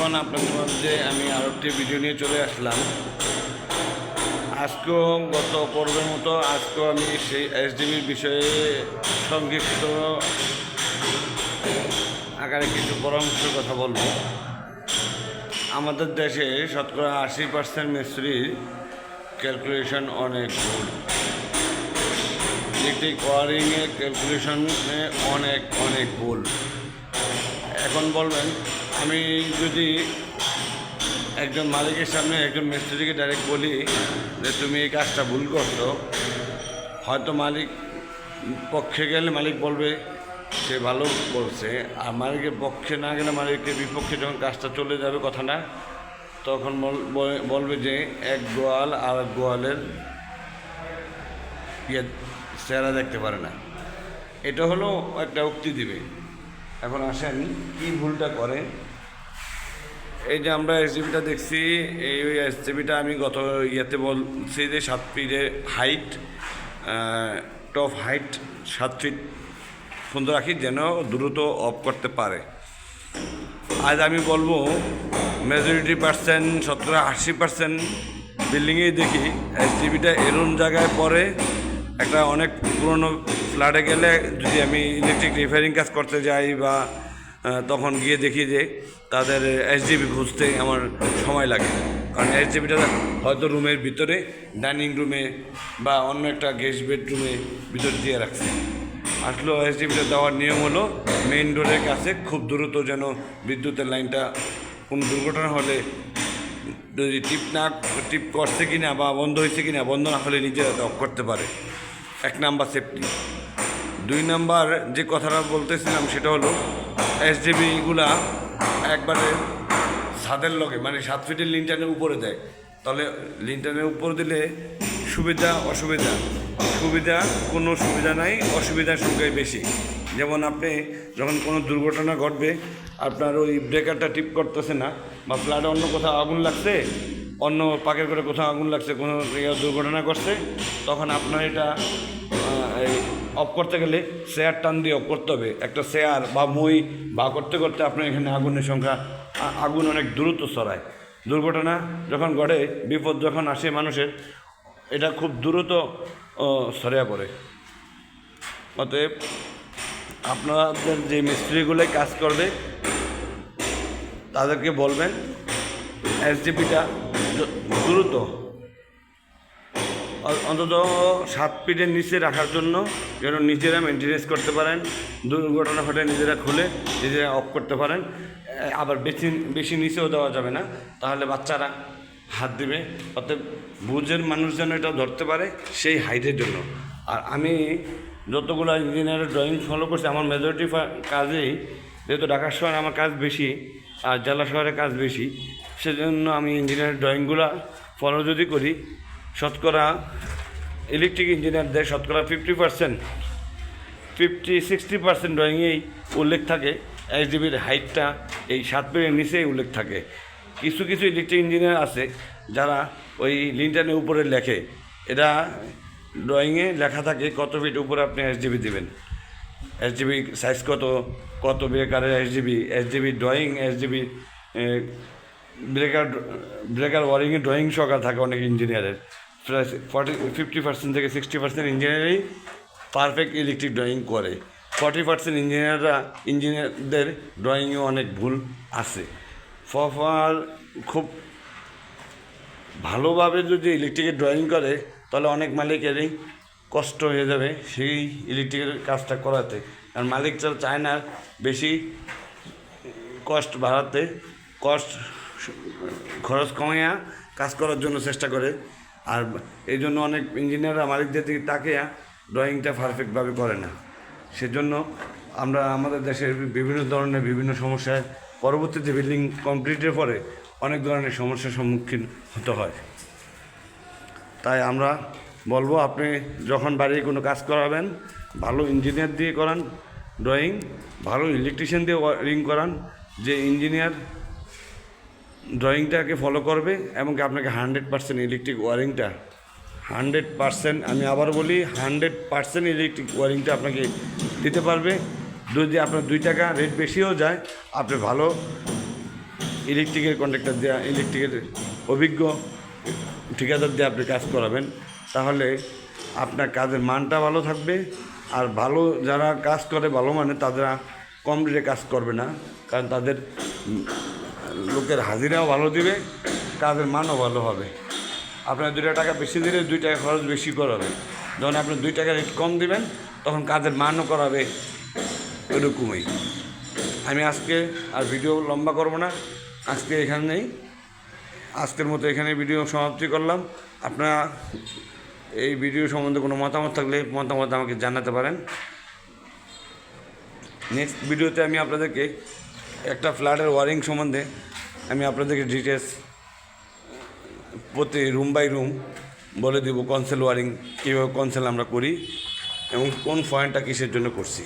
এখন আপনাদের মধ্যে আমি আরও একটি ভিডিও নিয়ে চলে আসলাম। আজকেও গত পর্বের মতো আজকেও আমি সেই এসডিবির বিষয়ে সংক্ষিপ্ত আকারে কিছু পরামর্শের কথা বলব। আমাদের দেশে শতকরা আশি পার্সেন্ট মিস্ত্রির ক্যালকুলেশন অনেক ভুল। ইলেকট্রিক ওয়ারিংয়ে ক্যালকুলেশনে অনেক অনেক ভুল। এখন বলবেন আমি যদি একজন মালিকের সামনে একজন মিস্ত্রিকে ডাইরেক্ট বলি যে তুমি এই কাজটা ভুল করছ, হয়তো মালিক পক্ষে গেলে মালিক বলবে, সে ভালো বলছে আর মালিকের পক্ষে না গেলে মালিকের বিপক্ষে যখন কাজটা চলে যাবে কথাটা, তখন বল- বল- বলবে যে এক গোয়াল আর এক গোয়ালের ইয়ে চেহারা দেখতে পারে না। এটা হলো একটা উক্তি দিবে। এখন আসেন কি ভুলটা করে। এই যে আমরা এসজিবিটা দেখছি, এই এসজিবিটা আমি গত ইয়েতে বলছি যে সাত ফিটের হাইট টপ হাইট সাত ফিট সুন্দর রাখি যেন দ্রুত অফ করতে পারে। আজ আমি বলব মেজরিটি পার্সেন্ট শতকরা আশি পার্সেন্ট বিল্ডিংয়েই দেখি এসজিবিটা এরম জায়গায় পড়ে, একটা অনেক পুরনো ফ্ল্যাটে গেলে যদি আমি ইলেকট্রিক রিপেয়ারিং কাজ করতে যাই বা তখন গিয়ে দেখি যে তাদের এসজিবি খুঁজতে আমার সময় লাগে। কারণ এসজিবিটা হয়তো রুমের ভিতরে, ডাইনিং রুমে বা অন্য একটা গেস্ট বেডরুমে ভিতর দিয়ে রাখছে। আসলে এসডিবিটা দেওয়ার নিয়ম হলো মেইন রোডের কাছে খুব দ্রুত যেন বিদ্যুতের লাইনটা কোনো দুর্ঘটনা হলে যদি টিপ না, টিপ করছে কিনা বা বন্ধ হয়েছে কিনা, বন্ধ না হলে নিজেরা করতে পারে। এক নাম্বার সেফটি দুই নাম্বার যে কথাটা বলতেছিলাম সেটা হলো এসডিবিগুলা একবারে ছাদের লগে মানে সাত ফিটের লিনটানের উপরে দেয়। তাহলে লিনটানের উপর দিলে সুবিধা, অসুবিধা? সুবিধা, কোনো সুবিধা নাই, অসুবিধার সংখ্যাই বেশি। যেমন আপনি যখন কোনো দুর্ঘটনা ঘটবে, আপনার ওই ব্রেকারটা টিপ করতেছে না, বা ফ্ল্যাটে অন্য কোথাও আগুন লাগছে, অন্য পাকের করে কোথাও আগুন লাগছে, কোনো ইয়ে দুর্ঘটনা করছে তখন আপনার এটা অফ করতে গেলে শেয়ার টান দিয়ে অফ করতে হবে। একটা শেয়ার বা মই বা করতে করতে আপনার এখানে আগুনের সংখ্যা আগুন অনেক দ্রুত ছড়ায়। দুর্ঘটনা যখন ঘটে, বিপদ যখন আসে মানুষের, এটা খুব দ্রুত ছড়িয়ে পড়ে। অতএব আপনাদের যে মিস্ত্রিগুলো কাজ করবে, তাদেরকে বলবেন এসডিপিটা দ্রুত অন্তত সাত ফিটের নিচে রাখার জন্য যেন নিজেরা মেনটেনেন্স করতে পারেন, দুর্ঘটনা ঘটে নিজেরা খুলে নিজেরা অফ করতে পারেন। আবার বেশি বেশি নিচেও দেওয়া যাবে না, তাহলে বাচ্চারা হাত দিবে। অতএব বুঝের মানুষ যেন এটা ধরতে পারে সেই হাইটের জন্য। আর আমি যতগুলো ইঞ্জিনিয়ারের ড্রয়িং ফলো করছি, আমার মেজরিটি কাজেই যেহেতু ঢাকা শহরে আমার কাজ বেশি, আর জেলা শহরে কাজ বেশি, সেজন্য আমি ইঞ্জিনিয়ারের ড্রয়িংগুলো ফলো যদি করি শতকরা ইলেকট্রিক ইঞ্জিনিয়ারদের শতকরা fifty percent fifty sixty percent ড্রয়িংয়েই উল্লেখ থাকে। এইচডিবির হাইটটা এই সাত পেরের নিচেই উল্লেখ থাকে। কিছু কিছু ইলেকট্রিক ইঞ্জিনিয়ার আছে যারা ওই লিনটানের উপরে লেখে। এটা ড্রয়িংয়ে লেখা থাকে কত ফিট উপরে আপনি এইচডিবি দেবেন। এস এইচডিবি সাইজ কত কত ব্রেকারের HDB HDB drawing HDB breaker breaker ওয়ারিংয়ে drawing সহকার থাকে অনেক ইঞ্জিনিয়ারের প্রায় ফর্টি ফিফটি পার্সেন্ট থেকে সিক্সটি পার্সেন্ট ইঞ্জিনিয়ারই পারফেক্ট ইলেকট্রিক ড্রয়িং করে। ফর্টি পার্সেন্ট ইঞ্জিনিয়াররা ইঞ্জিনিয়ারদের ড্রয়িংয়ে অনেক ভুল আছে। ফর খুব ভালোভাবে যদি ইলেকট্রিকের ড্রয়িং করে, তাহলে অনেক মালিকেরই কষ্ট হয়ে যাবে সেই ইলেকট্রিকের কাজটা করাতে। আর মালিক চায় না বেশি কষ্ট বাড়াতে কষ্ট খরচ কমাইয়া কাজ করার জন্য চেষ্টা করে। আর এই জন্য অনেক ইঞ্জিনিয়াররা মালিকদের দিকে তাকিয়া ড্রয়িংটা পারফেক্টভাবে করে না। সেজন্য আমরা আমাদের দেশের বিভিন্ন ধরনের বিভিন্ন সমস্যায় পরবর্তীতে বিল্ডিং কমপ্লিটের পরে অনেক ধরনের সমস্যার সম্মুখীন হতে হয়। তাই আমরা বলব, আপনি যখন বাড়ির কোনো কাজ করাবেন, ভালো ইঞ্জিনিয়ার দিয়ে করান ড্রয়িং ভালো ইলেকট্রিশিয়ান দিয়ে ওয়ারিং করান, যে ইঞ্জিনিয়ার ড্রয়িংটাকে ফলো করবে এবং আপনাকে হান্ড্রেড পার্সেন্ট ইলেকট্রিক ওয়ারিংটা হান্ড্রেড পার্সেন্ট আমি আবার বলি হান্ড্রেড পার্সেন্ট ইলেকট্রিক ওয়ারিংটা আপনাকে দিতে পারবে। যদি আপনার দুই টাকা রেট বেশিও যায়, আপনি ভালো ইলেকট্রিকের কন্ট্রাক্টর দেওয়া ইলেকট্রিকের অভিজ্ঞ ঠিকাদার দিয়ে আপনি কাজ করাবেন। তাহলে আপনার কাজের মানটা ভালো থাকবে আর ভালো যারা কাজ করে, ভালো মানে তারা কম রেটে কাজ করবে না। কারণ তাদের লোকের হাজিরাও ভালো দিবে, কাজের মানও ভালো হবে। আপনার দুইটা টাকা বেশি দিলে দুই টাকা খরচ বেশি করাবে যখন আপনি দুই টাকা রেট কম দিবেন, তখন কাজের মানও করাবে এরকমই আমি আজকে আর ভিডিও লম্বা করব না। আজকে এখানেই, আজকের মতো এখানে ভিডিও সমাপ্তি করলাম। আপনারা এই ভিডিও সম্বন্ধে কোনো মতামত থাকলে মতামত আমাকে জানাতে পারেন। নেক্সট ভিডিওতে আমি আপনাদেরকে একটা ফ্ল্যাটের ওয়ারিং সম্বন্ধে আমি আপনাদেরকে ডিটেলস প্রতি রুম বাই রুম বলে দেবো কনসেল ওয়ারিং কীভাবে কনসেল আমরা করি এবং কোন ফয়েন্টটা কিসের জন্য করছি।